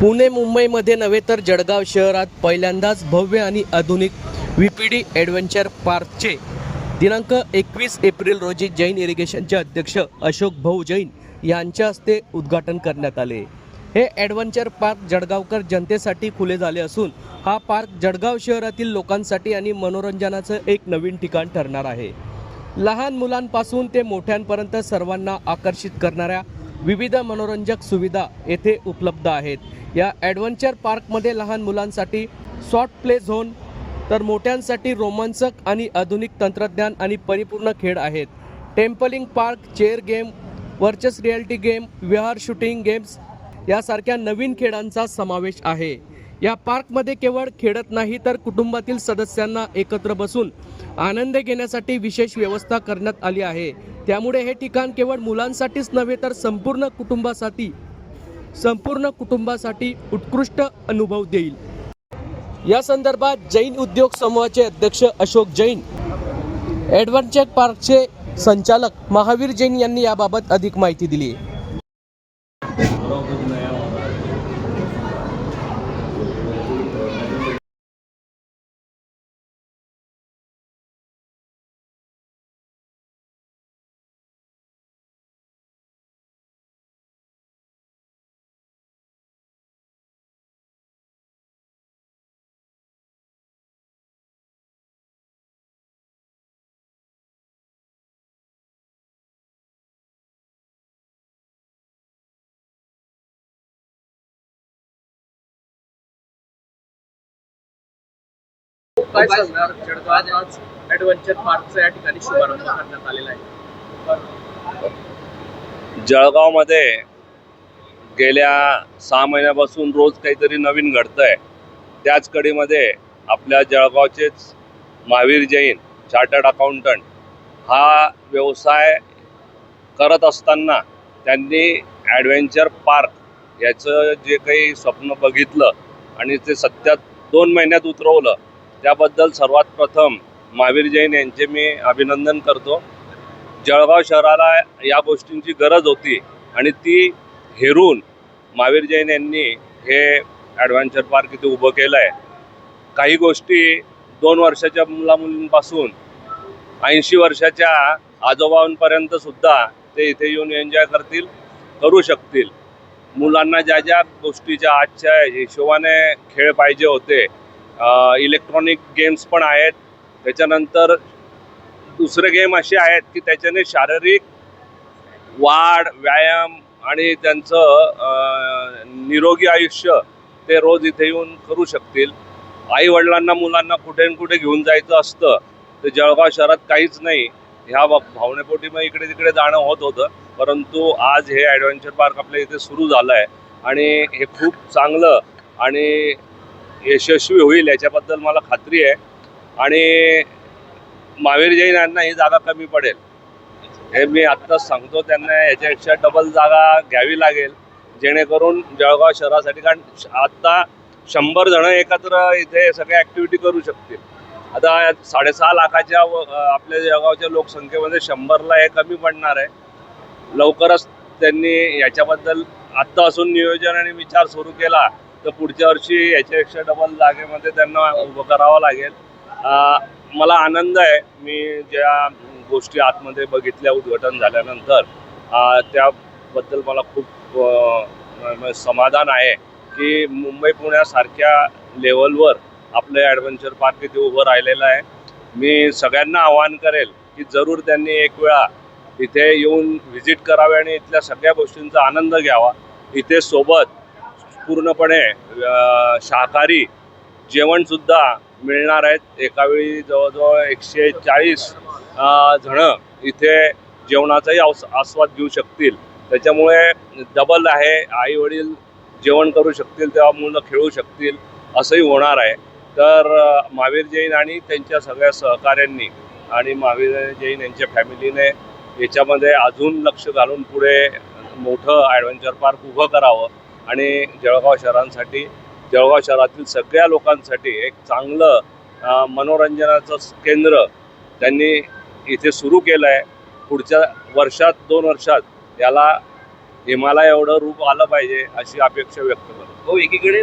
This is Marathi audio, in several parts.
पुणे मुंबईमध्ये नव्हे तर जळगाव शहरात पहिल्यांदाच भव्य आणि आधुनिक व्ही पी डी ॲडव्हेंचर पार्कचे दिनांक एकवीस एप्रिल रोजी जैन इरिगेशनचे अध्यक्ष अशोक भाऊ जैन यांच्या हस्ते उद्घाटन करण्यात आले. हे ॲडव्हेंचर पार्क जळगावकर जनतेसाठी खुले झाले असून हा पार्क जळगाव शहरातील लोकांसाठी आणि मनोरंजनाचं एक नवीन ठिकाण ठरणार आहे. लहान मुलांपासून ते मोठ्यांपर्यंत सर्वांना आकर्षित करणाऱ्या विविध मनोरंजक सुविधा येथे उपलब्ध आहेत. या ॲडव्हेंचर पार्कमध्ये लहान मुलांसाठी शॉर्ट प्ले झोन तर मोठ्यांसाठी रोमांचक आणि आधुनिक तंत्रज्ञान आणि परिपूर्ण खेळ आहेत. टेम्पलिंग पार्क चेअर गेम वर्चस रियालिटी गेम विहार शूटिंग गेम्स यासारख्या नवीन खेळांचा समावेश आहे. या पार्कमध्ये केवळ खेळत नाही तर कुटुंबातील सदस्यांना एकत्र बसून आनंद घेण्यासाठी विशेष व्यवस्था करण्यात आली आहे. त्यामुळे हे ठिकाण केवळ मुलांसाठीच नव्हे तर संपूर्ण कुटुंबासाठी संपूर्ण कुटुंबासाठी उत्कृष्ट अनुभव देईल. या संदर्भात जैन उद्योग समूहाचे अध्यक्ष अशोक जैन ॲडव्हेंचर पार्कचे संचालक महावीर जैन यांनी याबाबत अधिक माहिती दिली काय सांगणार जळगावात आज ऍडव्हेंचर पार्कचा या ठिकाणी शुभारंभ करण्यात आलेला आहे. जळगावमध्ये गेल्या सहा महिन्यापासून रोज काहीतरी नवीन घडतं आहे त्याच कडीमध्ये आपल्या जळगावचेच महावीर जैन चार्टर्ड अकाउंटंट हा व्यवसाय करत असताना त्यांनी ॲडव्हेंचर पार्क याचं जे काही स्वप्न बघितलं आणि ते सत्यात दोन महिन्यात उतरवलं त्याबद्दल सर्वात प्रथम महावीर जैन यांचे मी अभिनंदन करतो. जळगाव शहराला या गोष्टींची गरज होती आणि ती हेरून महावीर जैन यांनी हे ॲडव्हेंचर पार्क इथे उभं केलं आहे काही गोष्टी दोन वर्षाच्या मुलामुलींपासून ऐंशी वर्षाच्या आजोबांपर्यंत सुद्धा ते इथे येऊन एन्जॉय करतील करू शकतील. मुलांना ज्या ज्या गोष्टीच्या आजच्या हिशोबाने खेळ पाहिजे होते इलेक्ट्रॉनिक गेम्स पण आहेत. त्याच्यानंतर दुसरे गेम असे आहेत की त्याच्याने शारीरिक वाढ व्यायाम आणि त्यांचं निरोगी आयुष्य ते रोज इथे येऊन करू शकतील. आई वडिलांना मुलांना कुठे न कुठे घेऊन जायचं असतं. तर जळगाव शहरात काहीच नाही. ह्या भावनेपोटी मग इकडे तिकडे जाणं होत होतं. परंतु आज हे ॲडव्हेंचर पार्क आपल्या इथे सुरू झालं आहे आणि हे खूप चांगलं आणि यशस्वी होईल याच्याबद्दल मला खात्री आहे. आणि महावीर जैन यांना ही जागा कमी पडेल. हे मी आत्ताच सांगतो त्यांना याच्यापेक्षा डबल जागा घ्यावी लागेल. जेणेकरून जळगाव शहरासाठी कारण श- आत्ता शंभर जण एकत्र इथे सगळ्या ॲक्टिव्हिटी करू शकतील. आता साडेसहा लाखाच्या व- आपल्या जळगावच्या लोकसंख्येमध्ये शंभरला हे कमी पडणार आहे. लवकरच त्यांनी याच्याबद्दल आत्ता असून नियोजन आणि विचार सुरू केला. तर पुढच्या वर्षी याच्यापेक्षा डबल जागेमध्ये त्यांना उभं करावं लागेल. मला आनंद आहे. मी ज्या गोष्टी आतमध्ये बघितल्या उद्घाटन झाल्यानंतर त्याबद्दल मला खूप समाधान आहे की मुंबई पुण्यासारख्या लेवलवर आपलं ॲडव्हेंचर पार्क इथे उभं राहिलेलं आहे. मी सगळ्यांना आवाहन करेल की जरूर त्यांनी एक वेळा इथे येऊन व्हिजिट करावे आणि इथल्या सगळ्या गोष्टींचा आनंद घ्यावा. इथे सोबत पूर्णपणे शाकाहारी जेवणसुद्धा मिळणार आहेत. एकावेळी जवळजवळ एकशे चाळीस जणं इथे जेवणाचाही आस आस्वाद घेऊ शकतील. त्याच्यामुळे डबल आहे. आई वडील जेवण करू शकतील तेव्हा मुलं खेळू शकतील असंही होणार आहे. तर महावीर जैन आणि त्यांच्या सगळ्या सहकाऱ्यांनी आणि महावीर जैन यांच्या फॅमिलीने याच्यामध्ये अजून लक्ष घालून पुढे मोठं ॲडव्हेंचर पार्क उभं करावं. आणि जळगाव शहरांसाठी जळगाव शहरातील सगळ्या लोकांसाठी एक चांगलं मनोरंजनाचं केंद्र त्यांनी इथे सुरू केलं आहे पुढच्या वर्षात दोन वर्षात याला हिमालय एवढं रूप आलं पाहिजे अशी अपेक्षा व्यक्त करतो. हो एकीकडे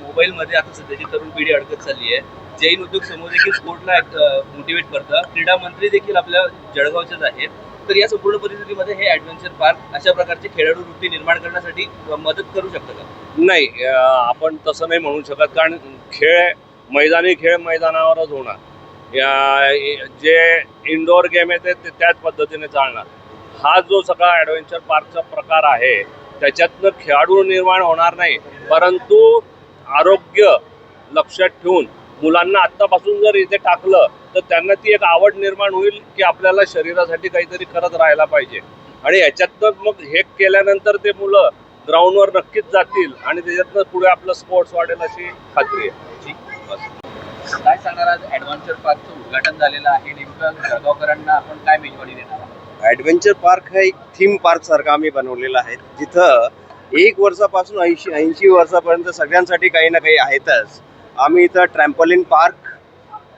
मोबाईलमध्ये आता सध्याची तरुण पिढी अडकत चालली आहे जैन उद्योग समूह देखील स्पोर्टला मोटिवेट करतं. क्रीडा मंत्री देखील आपल्या जळगावचेच आहेत. तर या संपूर्ण परिस्थितीमध्ये हे ऍडव्हेंचर पार्क अशा प्रकारचे खेळाडू वृत्ती निर्माण करण्यासाठी मदत करू शकतं का? नाही आपण तसं नाही म्हणू शकत. कारण खेळ मैदानी खेळ मैदानावरच होणार. या- जे इनडोअर गेम आहे ते त्याच पद्धतीने चालणार. हा जो सगळा ॲडव्हेंचर पार्कचा प्रकार आहे त्याच्यातनं खेळाडू निर्माण होणार नाही. परंतु आरोग्य लक्षात ठेवून मुलांना आत्तापासून जर इथे टाकलं तर त्यांना ती एक आवड निर्माण होईल की आपल्याला शरीरासाठी काहीतरी करत राहायला पाहिजे. आणि याच्यातनं मग हे केल्यानंतर ते मुलं ग्राउंडवर नक्कीच जातील आणि त्याच्यातनं पुढे आपलं स्पोर्ट्स वाढेल अशी खात्री आहे. काय सांगणार आज ॲडव्हेंचर पार्कचं उद्घाटन झालेलं आहे? नेमकं जळगावकरांना आपण काय मेजवानी देणार आहोत? ॲडव्हेंचर पार्क हा एक थीम पार्क सारखा आम्ही बनवलेला आहे. जिथं एक वर्षापासून ऐंशी ऐंशी वर्षापर्यंत सगळ्यांसाठी काही ना काही आहेतच. आम्ही इथं ट्रॅम्पलिन पार्क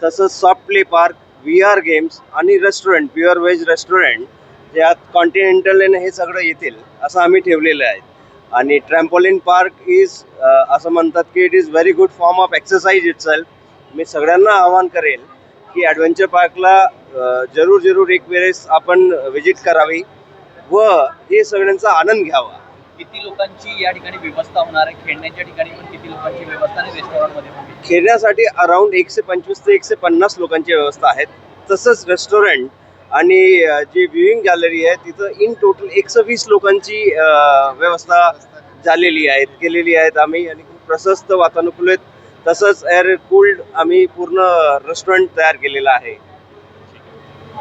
तसंच soft play park V R games आणि रेस्टॉरंट प्युअर व्हेज रेस्टॉरंट ज्यात कॉन्टिनेंटल हे सगळं येतील असं आम्ही ठेवलेलं आहे. आणि ट्रॅम्पोलिन पार्क इज असं म्हणतात की it is very good form of exercise it मी सगळ्यांना आवाहन करेल की ॲडव्हेंचर पार्कला जरूर जरूर एक वेळेस आपण व्हिजिट करावी व हे सगळ्यांचा आनंद घ्यावा. किती लोकांची या ठिकाणी व्यवस्था होणार आहे? खेळण्याच्या ठिकाणी पण किती लोकांची व्यवस्था आणि रेस्टॉरंटमध्ये पण? खेळण्यासाठी अराउंड एकशे पंचवीस ते एकशे पन्नास लोकांची व्यवस्था आहे तसंच रेस्टॉरंट आणि अ, जी व्ह्युईंग गॅलरी आहे तिथं इन टोटल एकशे वीस लोकांची अ, व्यवस्था झालेली आहेत केलेली आहेत आम्ही आणि खूप प्रशस्त वातानुकूलित तसंच एअर कूल्ड आम्ही पूर्ण रेस्टॉरंट तयार केलेलं आहे.